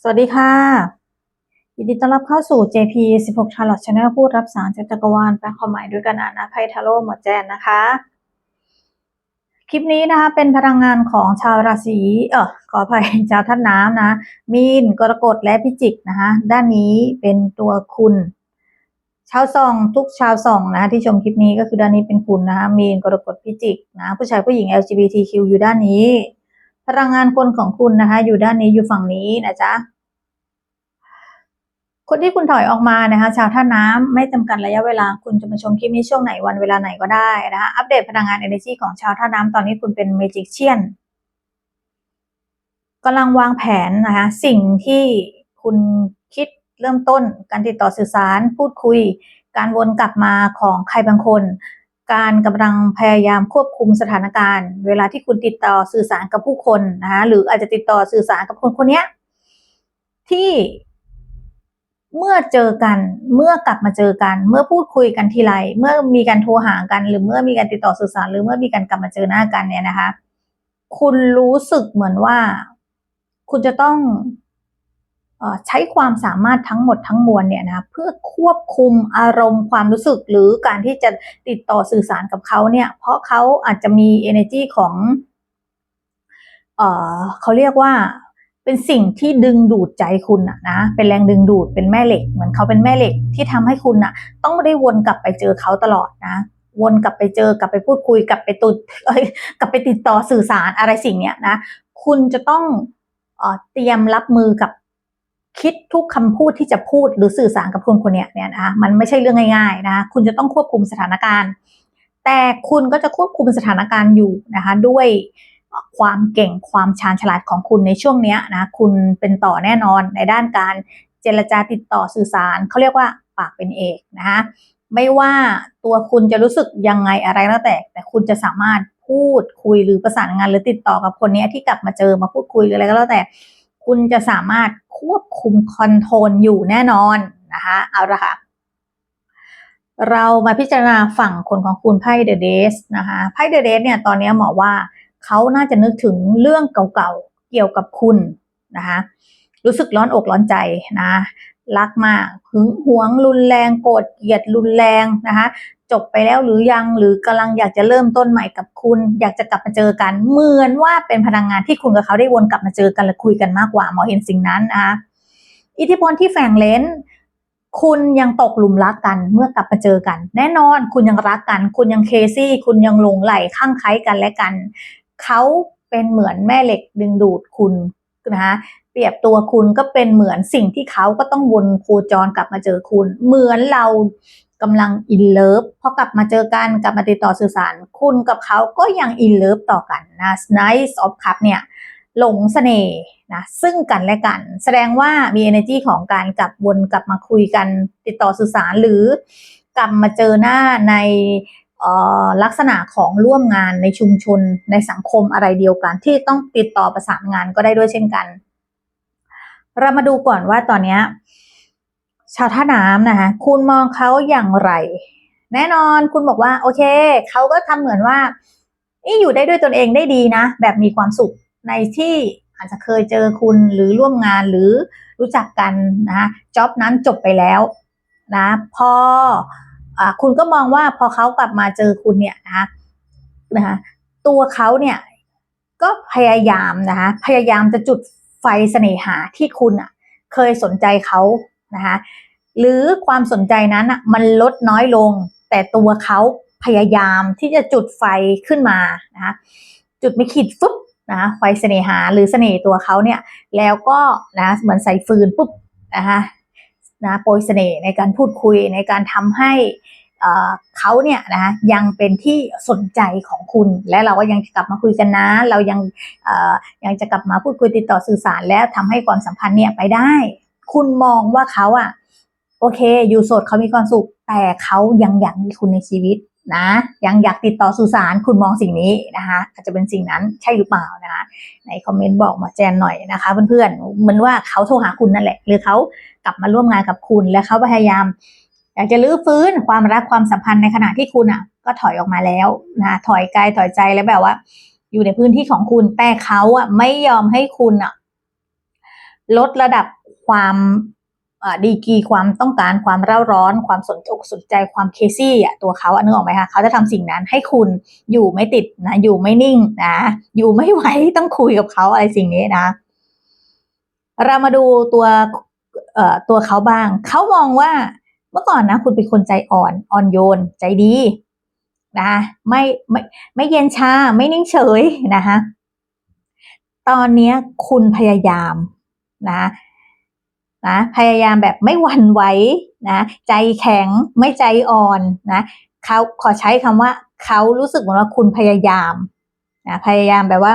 สวัสดีค่ะ ยินดีต้อนรับเข้าสู่ JP 16 Charlotte Channel พูดรับสารจากจักรวาลแปลความหมายด้วยกันอ่านนะไพ่ทาโร่หมดแจนนะคะ คลิปนี้นะคะเป็นพลังงานของชาวราศีเออขออภัยชาวท่านน้ำนะ มีนกรกฎและพิจิกนะคะ ด้านนี้เป็นตัวคุณชาวส่องทุกชาวส่องนะที่ชมคลิปนี้ก็คือด้านนี้เป็นคุณนะคะมีนกรกฎพิจิกนะผู้ชายผู้หญิง LGBTQ อยู่ด้านนี้ พลังงานคนของคุณนะคะ อยู่ด้านนี้อยู่ฝั่งนี้นะจ๊ะคนที่คุณถอยออกมานะคะ ชาวท่าน้ำไม่จำกัดระยะเวลา คุณจะมาชมคลิปนี้ช่วงไหนวันเวลาไหนก็ได้นะคะ อัปเดตพลังงาน energy ของชาวท่าน้ำตอนนี้คุณเป็นเมจิกเชียนกำลังวางแผนนะคะ สิ่งที่คุณคิดเริ่มต้นการติดต่อสื่อสาร พูดคุย การวนกลับมาของใครบางคน การกำลังพยายามควบคุมสถานการณ์ เวลาที่คุณติดต่อสื่อสารกับผู้คนนะคะหรืออาจจะติดต่อสื่อสารกับคนคนนี้ที่เมื่อเจอกันเมื่อกลับมาเจอกัน เมื่อพูดคุยกันทีไรเมื่อมีการโทรหากัน หรือเมื่อมีการติดต่อสื่อสาร หรือเมื่อมีการกลับมาเจอหน้ากันเนี่ยนะคะ คุณรู้สึกเหมือนว่า คุณจะต้อง ใช้ความสามารถทั้งหมดทั้งมวลเนี่ยนะเพื่อควบคุมอารมณ์ความรู้สึกหรือการที่จะติดต่อสื่อสารกับเขาเนี่ยเพราะเขาอาจจะมี energy ของเออเขาเรียกว่าเป็นสิ่งที่ดึงดูดใจคุณอะนะ เป็นแรงดึงดูดเป็นแม่เหล็ก เหมือนเขาเป็นแม่เหล็กที่ทำให้คุณอะต้องไได้วนกลับไปเจอเขาตลอดนะ วนกลับไปเจอกลับไปพูดคุยกลับไปตุดเอ้ยกลับไปติดต่อสื่อสารอะไรสิ่งเนี้ยนะ คุณจะต้องเออเตรียมรับมือกับ คิดทุกคำพูดที่จะพูดหรือสื่อสารกับคนคนเนี้ยเนี่ยนะมันไม่ใช่เรื่องง่ายๆนะคุณจะต้องควบคุมสถานการณ์ แต่คุณก็จะควบคุมสถานการณ์อยู่นะคะด้วยความเก่งความชาญฉลาดของคุณในช่วงเนี้ยนะคุณเป็นต่อแน่นอนในด้านการเจรจาติดต่อสื่อสารเขาเรียกว่าปากเป็นเอกนะคะไม่ว่าตัวคุณจะรู้สึกยังไงอะไรแล้วแต่ แต่คุณจะสามารถพูดคุยหรือประสานงานหรือติดต่อกับคนนี้ที่กลับมาเจอมาพูดคุยหรืออะไรก็แล้วแต่ คุณจะสามารถ ควบคุมคอนโทรลอยู่แน่นอนนะคะเอาละค่ะ เรามาพิจารณาฝั่งคนของคุณไพ่เดอะเดสนะคะไพ่เดอะเดสเนี่ยตอนนี้หมอว่าเขาน่าจะนึกถึงเรื่องเก่าๆเกี่ยวกับคุณนะคะรู้สึกร้อนอกร้อนใจนะรักมากหึงหวงรุนแรงโกรธเกลียดรุนแรงนะคะ จบไปแล้วหรือยังหรือกำลังอยากจะเริ่มต้นใหม่กับคุณ อยากจะกลับมาเจอกันเหมือนว่าเป็นพลังงานที่คุณกับเขาได้วนกลับมาเจอกันและคุยกันมากกว่าหมอเห็นสิ่งนั้นนะคะอิทธิพลที่แฝงเลนคุณยังตกหลุมรักกันเมื่อกลับมาเจอกัน แน่นอนคุณยังรักกัน คุณยังเคซี่ คุณยังหลงไหลข้างใคล้กันและกัน เขาเป็นเหมือนแม่เหล็กดึงดูดคุณนะคะเปรียบตัวคุณก็เป็นเหมือนสิ่งที่เขาก็ต้องวนโคจรกลับมาเจอคุณ เหมือนเรา กำลังอินเลิฟพอกลับมาเจอกันกลับมาติดต่อสื่อสาร คุณกับเขาก็ยังอินเลิฟต่อกันนะ Nice of Cup เนี่ยหลงเสน่ห์นะซึ่งกันและกัน แสดงว่ามี energy ของการกลับวนกลับมาคุยกันติดต่อสื่อสารหรือกลับมาเจอหน้าในลักษณะของร่วมงานในชุมชนในสังคมอะไรเดียวกัน ที่ต้องติดต่อประสานงานก็ได้ด้วยเช่นกัน เรามาดูก่อนว่าตอนนี้ ชาวท่าน้ำนะคะคุณมองเขาอย่างไร แน่นอนคุณบอกว่า โอเคเขาก็ทำเหมือนว่านี่อยู่ได้ด้วยตนเองได้ดีนะ แบบมีความสุขในที่อาจจะเคยเจอคุณหรือร่วมงานหรือรู้จักกันนะจ็อบนั้นจบไปแล้วนะพออคุณก็มองว่าพอเขากลับมาเจอคุณเนี่ยนะนะคะตัวเขาเนี่ยก็พยายามนะคะพยายามจะจุดไฟเสน่หาที่คุณอะ เคยสนใจเขา นะคะหรือความสนใจนั้นมันลดน้อยลง แต่ตัวเขาพยายามที่จะจุดไฟขึ้นมานะคะจุดไม่ขีดฟึบนะไฟเสน่หาหรือเสน่ห์ตัวเขาเนี่ยแล้วก็นะเหมือนใส่ฟืนปุ๊บนะคะนะโปรยเสน่ห์ในการพูดคุยในการทำให้เขาเนี่ยนะยังเป็นที่สนใจของคุณและเราก็ยังกลับมาคุยกันนะ เรายังยังจะกลับมาพูดคุยติดต่อสื่อสารแล้วทำให้ความสัมพันธ์เนี่ยไปได้ คุณมองว่าเขาอะโอเค อยู่โสดเขามีความสุข แต่เขายังอยากมีคุณในชีวิตนะ ยังอยากติดต่อสื่อสารคุณมองสิ่งนี้นะคะอาจจะเป็นสิ่งนั้นใช่หรือเปล่านะคะในคอมเมนต์บอกมาแจนหน่อยนะคะ เพื่อนๆเหมือนว่าเขาโทรหาคุณนั่นแหละ หรือเขากลับมาร่วมงานกับคุณ และเขาพยายามอยากจะลื้อฟื้นความรักความสัมพันธ์ในขณะที่คุณอะ ก็ถอยออกมาแล้วนะถอยกายถอยใจแล้วแบบว่า อยู่ในพื้นที่ของคุณแต่เขาอะไม่ยอมให้คุณอะลดระดับ ความดีกีความต้องการความเร่าร้อน ความสนอกสนใจความเคซี่อะตัวเขาอะนึกออกไหมคะเขาจะทำสิ่งนั้นให้คุณอยู่ไม่ติดนะอยู่ไม่นิ่งนะอยู่ไม่ไหวต้องคุยกับเขาอะไรสิ่งนี้นะ เรามาดูตัวเอ่อตัวเขาบ้าง เขามองว่าเมื่อก่อนนะ คุณเป็นคนใจอ่อนอ่อนโยนใจดีนะไม่ไม่ไม่เย็นชาไม่นิ่งเฉยนะคะตอนนี้คุณพยายามนะ นะพยายามแบบไม่หวั่นไหวนะใจแข็งไม่ใจอ่อนนะเขาขอใช้คำว่าเขารู้สึกเหมือนว่าคุณพยายามนะพยายามแบบว่า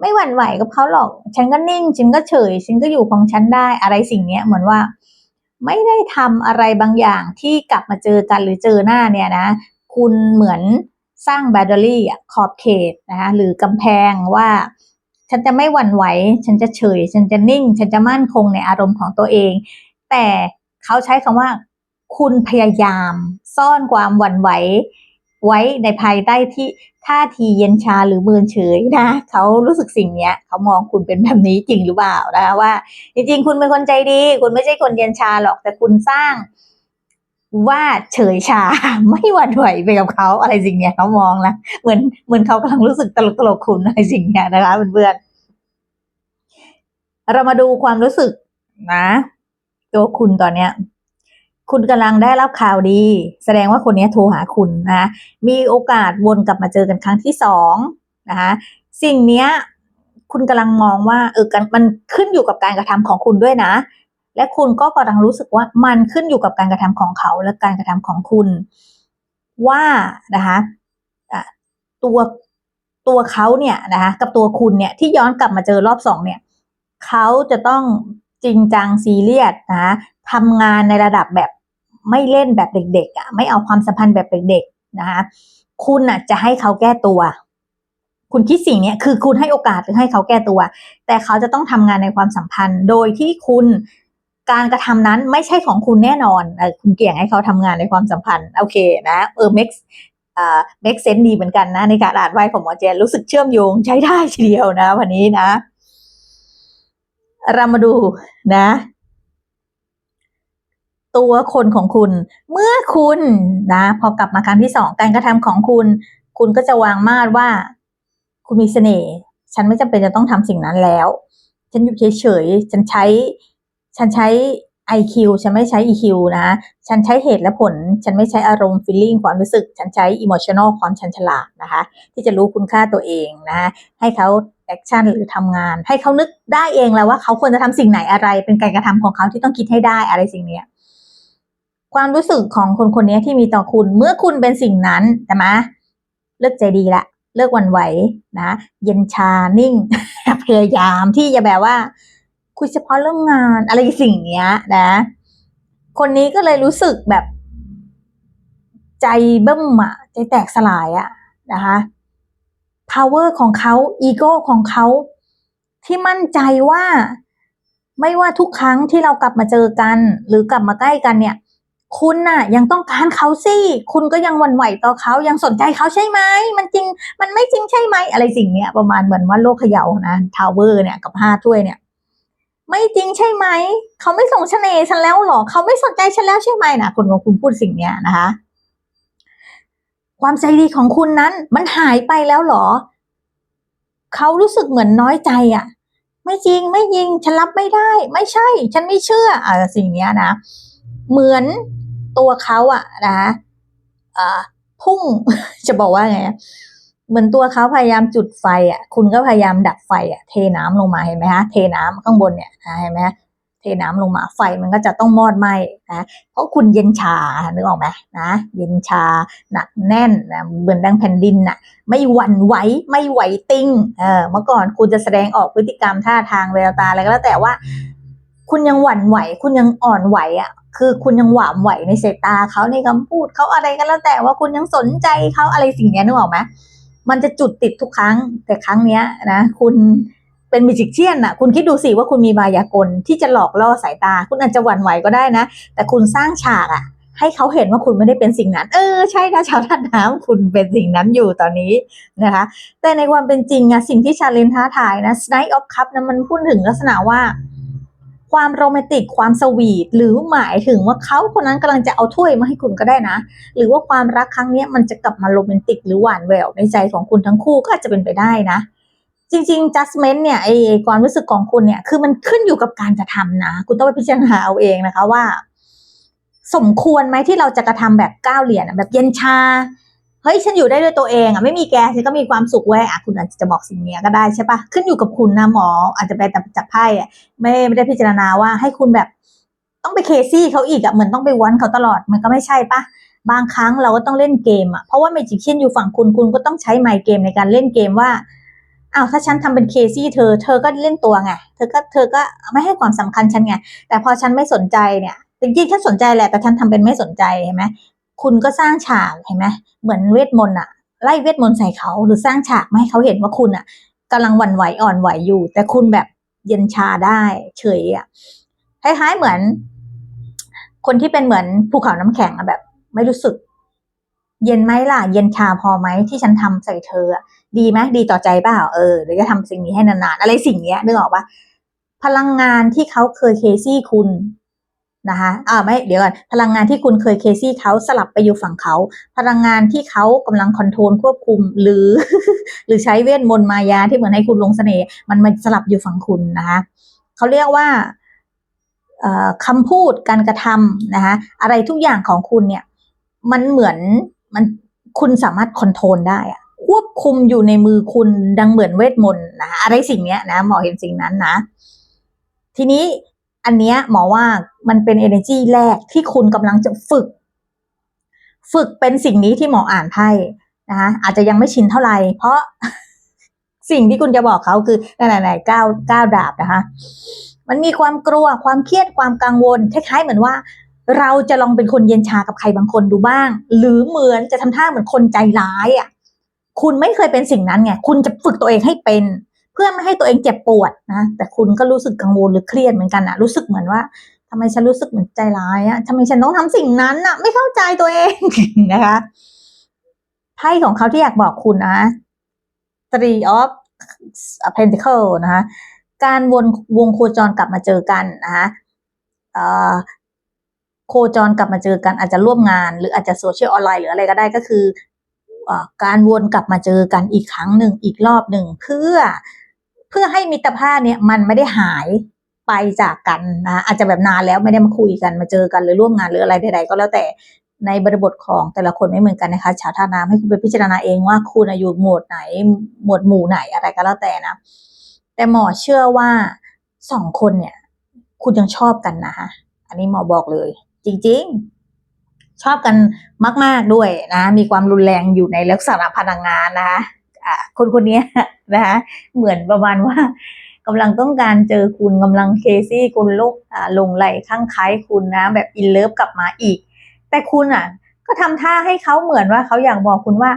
ไม่หวั่นไหวกับเขาหรอก ฉันก็นิ่ง ฉันก็เฉย ฉันก็อยู่ของฉันได้อะไรสิ่งเนี้ยเหมือนว่า ไม่ได้ทำอะไรบางอย่างที่กลับมาเจอกันหรือเจอหน้าเนี่ยนะ คุณเหมือนสร้างแบตเตอรี่ขอบเขตนะคะหรือกำแพงว่า ฉันจะไม่หวั่นไหว ฉันจะเฉย ฉันจะนิ่ง ฉันจะมั่นคงในอารมณ์ของตัวเอง แต่เขาใช้คำว่า คุณพยายาม ซ่อนความหวั่นไหว ไว้ในภายใต้ที่ท่าทีเย็นชาหรือเมินเฉยนะเขารู้สึกสิ่งเนี้ยเขามองคุณเป็นแบบนี้จริงหรือเปล่านะคะว่า จริงๆ คุณเป็นคนใจดี คุณไม่ใช่คนเย็นชาหรอกแต่คุณสร้าง ว่าเฉยชาไม่หวั่นไหวไปกับเขาอะไรสิ่งเนี้ยเขามองนะเหมือนเหมือนเขากำลังรู้สึกตลกตลกๆคุณอะไรสิ่งเนี้ยนะคะเพื่อนๆเรามาดูความรู้สึกนะตัวคุณตอนเนี้ย คุณกำลังได้รับข่าวดี แสดงว่าคนนี้โทรหาคุณนะมีโอกาสวนกลับมาเจอกันครั้งที่สองนะคะสิ่งเนี้ยคุณกำลังมองว่าเออกันมันขึ้นอยู่กับการกระทำของคุณด้วยนะ และคุณก็กำลังรู้สึกว่ามันขึ้นอยู่กับการกระทำของเขาและการกระทำของคุณ ว่านะคะตัวตัวเขาเนี่ยนะคะกับตัวคุณเนี่ยที่ย้อนกลับมาเจอรอบสองเนี่ยเขาจะต้องจริงจังซีเรียสนะะทำงานในระดับแบบไม่เล่นแบบเด็กๆอะไม่เอาความสัมพันธ์แบบเด็กๆนะคะคุณอะจะให้เขาแก้ตัว คุณคิดสิ่งนี้คือคุณให้โอกาสหรือให้เขาแก้ตัว แต่เขาจะต้องทำงานในความสัมพันธ์ โดยที่คุณ การกระทำนั้นไม่ใช่ของคุณแน่นอนอคุณเกี่ยงให้เขาทำงานในความสัมพันธ์โอเคนะเออ make เอ่อ make sense ดีเหมือนกันนะ ในการอ่านไว้ของหมอเจนรู้สึกเชื่อมโยงใช้ได้ทีเดียวนะ วันนี้นะ เรามาดูนะ ตัวคนของคุณ เมื่อคุณนะ พอกลับมาครั้งที่สองการกระทำของคุณ คุณก็จะวางมาดว่า คุณมีเสน่ห์ฉันไม่จำเป็นจะต้องทำสิ่งนั้นแล้ว ฉันอยู่เฉยๆฉันใช้ ฉันใช้ IQ ฉันไม่ใช้ EQ นะ ฉันใช้เหตุและผล ฉันไม่ใช้อารมณ์ feeling ความรู้สึก ฉันใช้ emotional ความชันฉลาดนะคะ ที่จะรู้คุณค่าตัวเองนะ ให้เขาแอคชั่นหรือทำงาน ให้เขานึกได้เองแล้วว่าเขาควรจะทำสิ่งไหนอะไร เป็นการกระทำของเขาที่ต้องคิดให้ได้อะไรสิ่งเนี้ย ความรู้สึกของคนคนนี้ที่มีต่อคุณ เมื่อคุณเป็นสิ่งนั้นใช่ไหมเลิกใจดีละ เลิกวันไหวนะ เย็นชา นิ่ง พยายามที่จะแบบว่า คุยเฉพาะเรื่องงานอะไรสิ่งเนี้ย นะ คนนี้ก็เลยรู้สึกแบบ ใจเบิ้มอะใจแตกสลายอะนะคะ power ของเขา ego ของเขา ที่มั่นใจว่าไม่ว่าทุกครั้งที่เรากลับมาเจอกัน หรือกลับมาใกล้กันเนี่ย คุณน่ะ ยังต้องการเขาสิ คุณก็ยังหวันไหวต่อเขายังสนใจเขาใช่ไหมมันจริง มันไม่จริงใช่ไหมอะไรสิ่งเนี้ยประมาณเหมือนว่าโลกเขย่านะทาวเวอร์เนี่ยกับห้าถ้วยเนี่ย ไม่จริงใช่ไหม เขาไม่ส่งเสน่ห์ฉันแล้วหรอ เขาไม่สนใจฉันแล้วใช่ไหมนะคุณของคุณพูดสิ่งเนี้ยนะคะ ความใจดีของคุณนั้น มันหายไปแล้วหรอ เขารู้สึกเหมือนน้อยใจอะ ไม่จริงไม่จริงฉันรับไม่ได้ ไม่ใช่ ฉันไม่เชื่ออ่าสิ่งเนี้ยนะ เหมือนตัวเขาอะนะคะอ่าพุ่งจะบอกว่าไงอะ เหมือนตัวเขาพยายามจุดไฟอะคุณก็พยายามดับไฟอะเทน้ำลงมาเห็นไหมฮะเทน้ำข้างบนเนี่ยเห็นไหมเทน้ำลงมาไฟมันก็จะต้องมอดไหมนะเพราะคุณเย็นชานึกออกไหมนะเย็นชาหนักแน่นนะเหมือนดังแผ่นดินน่ะไม่หวั่นไหวไม่ไหวติ้งเออเมื่อก่อนคุณจะแสดงออกพฤติกรรมท่าทางแววตาอะไรก็แล้วแต่ว่า คุณยังหวั่นไหว คุณยังอ่อนไหวอะคือคุณยังหวามไหวในสายตาเขาในคำพูดเขาอะไรก็แล้วแต่ว่าคุณยังสนใจเขาอะไรสิ่งนี้นึกออกไหม มันจะจุดติดทุกครั้ง แต่ครั้งเนี้ยนะคุณเป็นมิจิกเชียนอะคุณคิดดูสิว่าคุณมีมายากลที่จะหลอกล่อสายตา คุณอาจจะหวั่นไหวก็ได้นะ แต่คุณสร้างฉากอะให้เขาเห็นว่าคุณไม่ได้เป็นสิ่งนั้น เออใช่นะชาวท่านน้ำคุณเป็นสิ่งนั้นอยู่ตอนนี้นะคะ แต่ในความเป็นจริงอะสิ่งที่ชาเลนท้าทายนะ Snake of Cup นะมันพูดถึงลักษณะว่า ความโรแมนติกความสวีทหรือหมายถึงว่าเขาคนนั้นกำลังจะเอาถ้วยมาให้คุณก็ได้นะ หรือว่าความรักครั้งนี้มันจะกลับมาโรแมนติกหรือหวานแหววในใจของคุณทั้งคู่ก็อาจจะเป็นไปได้นะ จริงๆ judgment เนี่ยไอ้ความรู้สึกของคุณเนี่ยคือมันขึ้นอยู่กับการกระทำนะ คุณต้องไปพิจารณาเอาเองนะคะว่า สมควรไหมที่เราจะกระทำแบบก้าวเหรียญแบบเย็นชา เฮ้ยฉันอยู่ได้ด้วยตัวเองอะไม่มีแกฉันก็มีความสุขเว้อะคุณอาจจะบอกสิ่งนี้ก็ได้ใช่ปะขึ้นอยู่กับคุณนะหมอ อาจจะไปแต่จับไพ่อะไม่ไม่ได้พิจารณาว่าให้คุณแบบต้องไปเคซี่เขาอีกอะเหมือนต้องไปวันเขาตลอดมันก็ไม่ใช่ปะบางครั้งเราก็ต้องเล่นเกมอะเพราะว่าเมจิกเช่นอยู่ฝั่งคุณคุณก็ต้องใช้ไมค์เกมในการเล่นเกมว่าอ้าวถ้าฉันทำเป็นเคซี่เธอ เธอก็เล่นตัวไงเธอก็เธอก็ไม่ให้ความสำคัญฉันไงแต่พอฉันไม่สนใจเนี่ยจริงๆฉันสนใจแหละแต่ฉันทำเป็นไม่สนใจเห็นไหม คุณก็สร้างฉากเห็นไหมเหมือนเวทมนต์อะไล่เวทมนต์ใส่เขาหรือสร้างฉากไม่ให้เขาเห็นว่าคุณอะกำลังหวั่นไหวอ่อนไหวอยู่ แต่คุณแบบเย็นชาได้เฉยอะคล้ายๆเหมือน คนที่เป็นเหมือนภูเขาน้ำแข็งอะแบบ ไม่รู้สึก เย็นไหมล่ะ เย็นชาพอไหมที่ฉันทำใส่เธออะดีไหมดีต่อใจเปล่าเออเดี๋ยวจะทำสิ่งนี้ให้นานๆอะไรสิ่งเนี้ยนึกออกปะพลังงานที่เขาเคยเคซี่คุณ นะคะอ่าไม่เดี๋ยวก่อนพลังงานที่คุณเคยเคซี่เขาสลับไปอยู่ฝั่งเขา พลังงานที่เขากำลังคอนโทรลควบคุมหรือ หรือใช้เวทมนต์มายาที่เหมือนให้คุณลงเสน่ห์มันมันสลับอยู่ฝั่งคุณนะคะเขาเรียกว่าเอ่อคำพูดการกระทำนะคะอะไรทุกอย่างของคุณเนี่ย มันเหมือนมันคุณสามารถคอนโทรลได้อะควบคุมอยู่ในมือคุณดังเหมือนเวทมนต์นะคะอะไรสิ่งเนี้ยนะหมอเห็นสิ่งนั้นนะ ทีนี้อันเนี้ยหมอว่า มันเป็น energy แรกที่คุณกำลังจะฝึก ฝึกเป็นสิ่งนี้ที่หมออ่านไพ่นะคะอาจจะยังไม่ชินเท่าไหร่เพราะสิ่งที่คุณจะบอกเขาคือนั่นๆๆก้าวก้าวดาบนะคะมันมีความกลัวความเครียดความกังวลคล้ายๆเหมือนว่า เราจะลองเป็นคนเย็นชากับใครบางคนดูบ้าง หรือเหมือนจะทำท่าเหมือนคนใจร้ายอะคุณไม่เคยเป็นสิ่งนั้นไงคุณจะฝึกตัวเองให้เป็น เพื่อไม่ให้ตัวเองเจ็บปวดนะแต่คุณก็รู้สึกกังวลหรือเครียดเหมือนกันอะรู้สึกเหมือนว่า ทำไมฉันรู้สึกเหมือนใจร้ายอะทำไมฉันต้องทำสิ่งนั้นอะไม่เข้าใจตัวเองนะคะไพ่ของเขาที่อยากบอกคุณนะ three of pentacle นะคะ การวนวงโคจรกลับมาเจอกันนะคะโคจรกลับมาเจอกันอาจจะร่วมงาน หรืออาจจะโซเชียลออนไลน์หรืออะไรก็ได้ก็คืออการวนกลับมาเจอกันอีกครั้งหนึ่งอีกรอบหนึ่งเพื่อเพื่อให้มิตรภาพเนี่ยมันไม่ได้หาย ไปจากกันนะอาจจะแบบนานแล้วไม่ได้มาคุยกันมาเจอกันหรือร่วมงานหรืออะไรใดๆก็แล้วแต่ในบริบทของแต่ละคนไม่เหมือนกันนะคะชาวท่าน้ำให้คุณไปพิจารณาเองว่าคุณอายุหมวดไหน หมวดหมู่ไหนอะไรก็แล้วแต่นะ แต่หมอเชื่อว่าสองคนเนี่ย คุณยังชอบกันนะคะอันนี้หมอบอกเลย จริง ๆ ชอบกันมาก ๆด้วยนะ มีความรุนแรงอยู่ในลักษณะพลังงานนะคะอ่าคนคนนี้นะคะเหมือนประมาณว่า กำลังต้องการเจอคุณกำลังเคซี่คุณลกอ่าลงไหลข้างคล้ายคุณนะ แบบอินเลิฟกลับมาอีก แต่คุณอะ ก็ทำท่าให้เขาเหมือนว่าเขาอยากบอกคุณว่า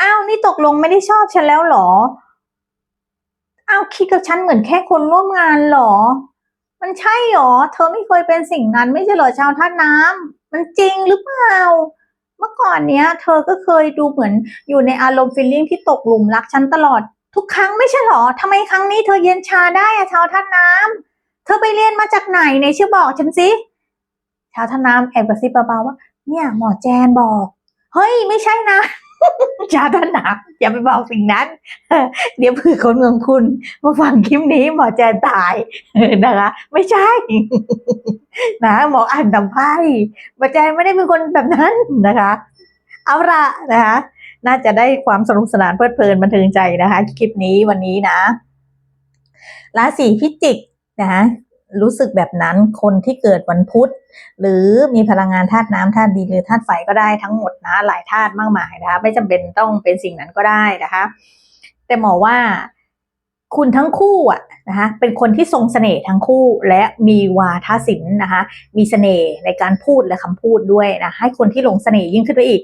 อ้าวนี่ตกลงไม่ได้ชอบฉันแล้วหรออ้าวคิดกับฉันเหมือนแค่คนร่วมงานหรอ มันใช่หรอ เธอไม่เคยเป็นสิ่งนั้นไม่ใช่เหรอชาวท่าน้ำมันจริงหรือเปล่าเมื่อก่อนเนี้ย เธอก็เคยดูเหมือนอยู่ในอารมณ์ฟีลลิ่งที่ตกหลุมรักฉันตลอด ทุกครั้งไม่ใช่หรอทำไมครั้งนี้เธอเย็นชาได้อะชาวท่าน้ำเธอไปเรียนมาจากไหนในชื่อบอกฉันสิชาวท่าน้ำแอบกระซิบเบาๆว่า เนี่ยหมอแจนบอก เฮ้ยไม่ใช่นะชาวท่าน้ำอย่าไปบอกสิ่งนั้น เดี๋ยวเผื่อคนเมืองคุณมาฟังคลิปนี้หมอแจนตายนะคะ ไม่ใช่ นะหมออ่านตำไพ่หมอแจนไม่ได้เป็นคนแบบนั้นนะคะ เอาละนะคะ น่าจะได้ความสนุกสนานเพลิดเพลินบันเทิงใจนะคะ คลิปนี้วันนี้นะราศีพิจิกนะคะรู้สึกแบบนั้นคนที่เกิดวันพุธ หรือมีพลังงานธาตุน้ำธาตุดินหรือธาตุไฟก็ได้ทั้งหมดนะหลายธาตุมากมายนะคะไม่จำเป็นต้องเป็นสิ่งนั้นก็ได้นะคะ แต่หมอว่า คุณทั้งคู่อะนะคะเป็นคนที่ทรงเสน่ห์ทั้งคู่และมีวาทศิลป์นะคะมีเสน่ห์ในการพูดและคำพูดด้วยนะให้คนที่หลงเสน่ห์ยิ่งขึ้นไปอีก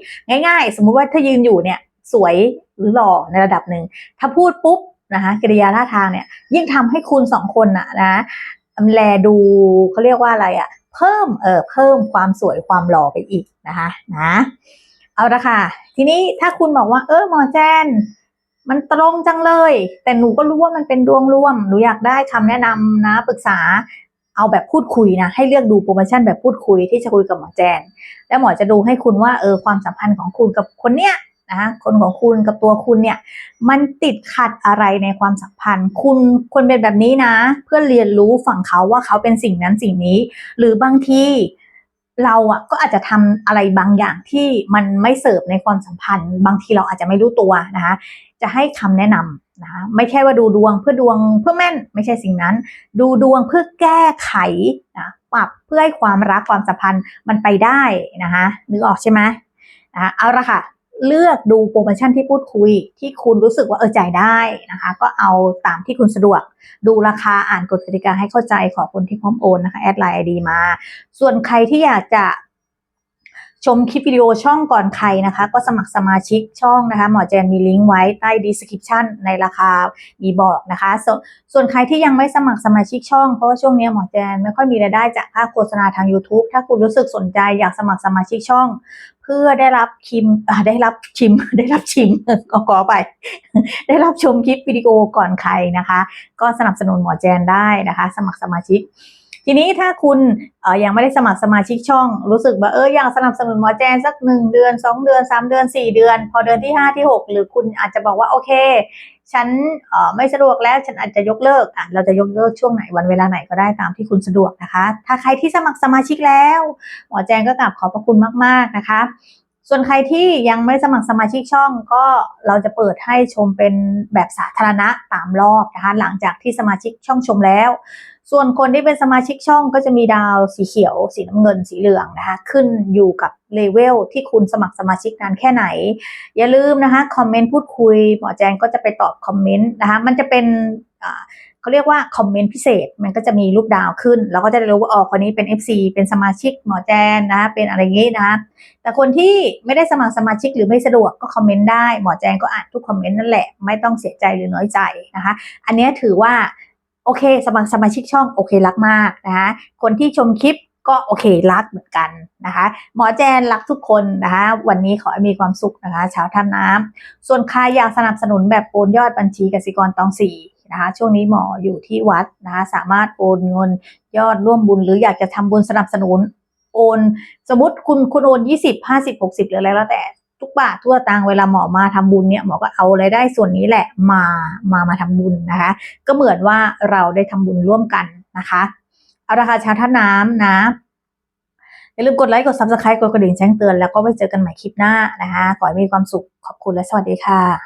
ง่าย ๆ สมมุติว่าถ้ายืนอยู่เนี่ยสวยหรือหล่อในระดับหนึ่งถ้าพูดปุ๊บนะคะกิริยาท่าทางเนี่ยยิ่งทำให้คุณสองคนน่ะนะแลดูเขาเรียกว่าอะไรอะ่ะเพิ่มเออเพิ่มความสวยความหล่อไปอีกนะคะนะเอาละค่ะ ทีนี้ถ้าคุณบอกว่าเออหมอแจน มันตรงจังเลย แต่หนูก็รู้ว่ามันเป็นดวงร่วม หนูอยากได้คำแนะนำนะปรึกษาเอาแบบพูดคุยนะให้เลือกดูโปรโมชั่นแบบพูดคุยที่จะคุยกับหมอแจน แล้วหมอจะดูให้คุณว่าเออความสัมพันธ์ของคุณกับคนเนี้ยนะคนของคุณกับตัวคุณเนี่ย มันติดขัดอะไรในความสัมพันธ์ คุณควรเป็นแบบนี้นะ เพื่อเรียนรู้ฝั่งเขาว่าเขาเป็นสิ่งนั้นสิ่งนี้ หรือบางที เราอะก็อาจจะทำอะไรบางอย่างที่มันไม่เสิร์ฟในความสัมพันธ์ บางทีเราอาจจะไม่รู้ตัวนะคะจะให้คำแนะนำนะคะไม่ใช่ว่าดูดวงเพื่อดวงเพื่อแม่นไม่ใช่สิ่งนั้น ดูดวงเพื่อแก้ไขนะปรับเพื่อให้ความรักความสัมพันธ์มันไปได้นะคะนึกออกใช่ไหมนะคะเอาละค่ะ เลือกดูโปรโมชั่นที่พูดคุย ที่คุณรู้สึกว่าเออจ่ายได้นะคะ ก็เอาตามที่คุณสะดวก ดูราคาอ่านกฎกติกาให้เข้าใจขอคนที่พร้อมโอนนะคะแอดไลน์ไอดีมา ส่วนใครที่อยากจะ ชมคลิปวิดีโอช่องก่อนใครนะคะ ก็สมัครสมาชิกช่องนะคะ หมอแจนมีลิงก์ไว้ใต้ description ในราคามีบอกนะคะสส่วนใครที่ยังไม่สมัครสมาชิกช่องเพราะว่าช่วงนี้หมอแจนไม่ค่อยมีรายได้จากค่าโฆษณาทาง YouTube ถ้าคุณรู้สึกสนใจอยากสมัครสมาชิกช่อง เพื่อได้รับคิมได้รับชิม ได้รับชิมก็ขอไป ได้รับชมคลิปวิดีโอก่อนใครนะคะ ก็สนับสนุนหมอแจนได้นะคะ สมัครสมาชิก ทีนี้ถ้าคุณยังไม่ได้สมัครสมาชิกช่อง รู้สึกว่าเอออยากสนับสนุนหมอแจนสักหนึ่งเดือนสองเดือนสามเดือนสี่เดือน พอเดือนที่ห้าที่หกหรือคุณอาจจะบอกว่าโอเคฉันไม่สะดวกแล้วฉันอาจจะยกเลิกอะเราจะยกเลิกช่วงไหนวันเวลาไหนก็ได้ตามที่คุณสะดวกนะคะ ถ้าใครที่สมัครสมาชิกแล้ว หมอแจงก็กราบขอบพระคุณมาก ๆนะคะ ส่วนใครที่ยังไม่สมัครสมาชิกช่องก็เราจะเปิดให้ชมเป็นแบบสาธารณะตามรอบนะคะหลังจากที่สมาชิกช่องชมแล้ว ส่วนคนที่เป็นสมาชิกช่องก็จะมีดาวสีเขียว สีน้ำเงินสีเหลืองนะคะ ขึ้นอยู่กับเลเวลที่คุณสมัครสมาชิกนานแค่ไหน อย่าลืมนะคะคอมเมนต์พูดคุยหมอแจงก็จะไปตอบคอมเมนต์นะคะ มันจะเป็นเขาเรียกว่าคอมเมนต์พิเศษ มันก็จะมีรูปดาวขึ้นแล้วก็จะได้รู้ว่าอ๋อคนนี้เป็น FC เป็นสมาชิกหมอแจนนะคะเป็นอะไรอย่างงี้นะคะแต่คนที่ไม่ได้สมัครสมาชิกหรือไม่สะดวกก็คอมเมนต์ได้หมอแจงก็อ่านทุกคอมเมนต์นั่นแหละ ไม่ต้องเสียใจหรือน้อยใจนะคะ อันนี้ถือว่า โอเคสมัครสมาชิกช่องโอเครักมากนะคะคนที่ชมคลิปก็โอเครักเหมือนกันนะคะ หมอแจนรักทุกคนนะคะวันนี้ขอให้มีความสุขนะคะชาวท่าน้ำส่วนใครอยากสนับสนุนแบบโอนยอดบัญชีกสิกรตองสี่นะคะช่วงนี้หมออยู่ที่วัดนะคะสามารถโอนเงินยอดร่วมบุญ หรืออยากจะทำบุญสนับสนุนโอน สมมติคุณคุณโอนยี่สิบห้าสิบหกสิบหรืออะไรแล้วแต่ ทุกบาททั่วตังเวลาหมอมาทำบุญเนี่ยหมอก็เอารายได้ส่วนนี้แหละมามามาทำบุญนะคะ ก็เหมือนว่าเราได้ทำบุญร่วมกันนะคะเอาละค่ะชาวท่าน้ำนะอย่าลืมกดไลค์กดซับสไครต์กดกระดิ่งแจ้งเตือนแล้วก็ไว้เจอกันใหม่คลิปหน้านะคะขอให้มีความสุขขอบคุณและสวัสดีค่ะ